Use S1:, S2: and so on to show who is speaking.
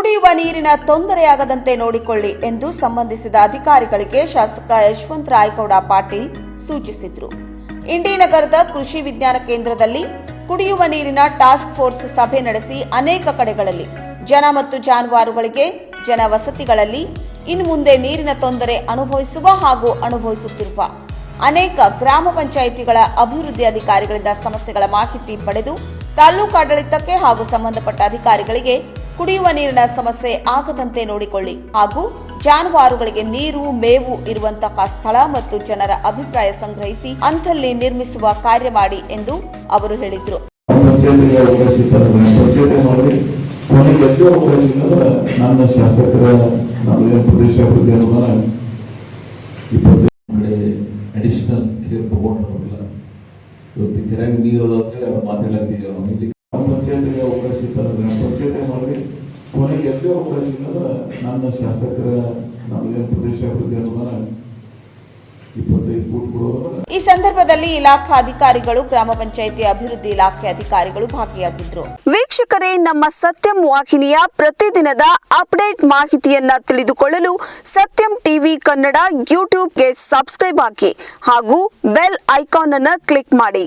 S1: ಕುಡಿಯುವ ನೀರಿನ ತೊಂದರೆಯಾಗದಂತೆ ನೋಡಿಕೊಳ್ಳಿ ಎಂದು ಸಂಬಂಧಿಸಿದ ಅಧಿಕಾರಿಗಳಿಗೆ ಶಾಸಕ ಯಶವಂತ ರಾಯಗೌಡ ಪಾಟೀಲ್ ಸೂಚಿಸಿದರು. ಇಂಡಿನಗರದ ಕೃಷಿ ವಿಜ್ಞಾನ ಕೇಂದ್ರದಲ್ಲಿ ಕುಡಿಯುವ ನೀರಿನ ಟಾಸ್ಕ್ ಫೋರ್ಸ್ ಸಭೆ ನಡೆಸಿ ಅನೇಕ ಕಡೆಗಳಲ್ಲಿ ಜನ ಮತ್ತು ಜಾನುವಾರುಗಳಿಗೆ ಜನ ವಸತಿಗಳಲ್ಲಿ ಇನ್ನು ಮುಂದೆ ನೀರಿನ ತೊಂದರೆ ಅನುಭವಿಸುವ ಹಾಗೂ ಅನುಭವಿಸುತ್ತಿರುವ ಅನೇಕ ಗ್ರಾಮ ಪಂಚಾಯಿತಿಗಳ ಅಭಿವೃದ್ಧಿ ಅಧಿಕಾರಿಗಳಿಂದ ಸಮಸ್ಯೆಗಳ ಮಾಹಿತಿ ಪಡೆದು ತಾಲೂಕಾಡಳಿತಕ್ಕೆ ಹಾಗೂ ಸಂಬಂಧಪಟ್ಟ ಅಧಿಕಾರಿಗಳಿಗೆ ಕುಡಿಯುವ ನೀರಿನ ಸಮಸ್ಯೆ ಆಗದಂತೆ ನೋಡಿಕೊಳ್ಳಿ. ಹಾಗೂ ಜಾನುವಾರುಗಳಿಗೆ ನೀರು, ಮೇವು ಇರುವಂತಹ ಸ್ಥಳ ಮತ್ತು ಜನರ ಅಭಿಪ್ರಾಯ ಸಂಗ್ರಹಿಸಿ ಅಂಥಲ್ಲಿ ನಿರ್ಮಿಸುವ ಕಾರ್ಯ ಮಾಡಿ ಎಂದು ಅವರು ಹೇಳಿದರು.
S2: ಅವಕಾಶ ಪಂಚಾಯತಿ ಕೊನೆಗೆ ಎಲ್ಲೇ ನನ್ನ ಶಾಸಕರ ಪ್ರದೇಶ ಅಭಿವೃದ್ಧಿ ಅನುದಾನ
S1: ಈ ಸಂದರ್ಭದಲ್ಲಿ ಇಲಾಖಾ ಅಧಿಕಾರಿಗಳು ಗ್ರಾಮ ಪಂಚಾಯಿತಿ ಅಭಿವೃದ್ಧಿ ಇಲಾಖೆ ಅಧಿಕಾರಿಗಳು ಭಾಗಿಯಾಗಿದ್ದರು
S3: ವೀಕ್ಷಕರೇ ನಮ್ಮ ಸತ್ಯಂ ವಾಹಿನಿಯ ಪ್ರತಿದಿನದ ಅಪ್ಡೇಟ್ ಮಾಹಿತಿಯನ್ನ ತಿಳಿದುಕೊಳ್ಳಲು ಸತ್ಯಂ ಟಿವಿ ಕನ್ನಡ ಯೂಟ್ಯೂಬ್ಗೆ ಸಬ್ಸ್ಕ್ರೈಬ್ ಹಾಕಿ ಹಾಗೂ ಬೆಲ್ ಐಕಾನ್ ಅನ್ನು ಕ್ಲಿಕ್ ಮಾಡಿ.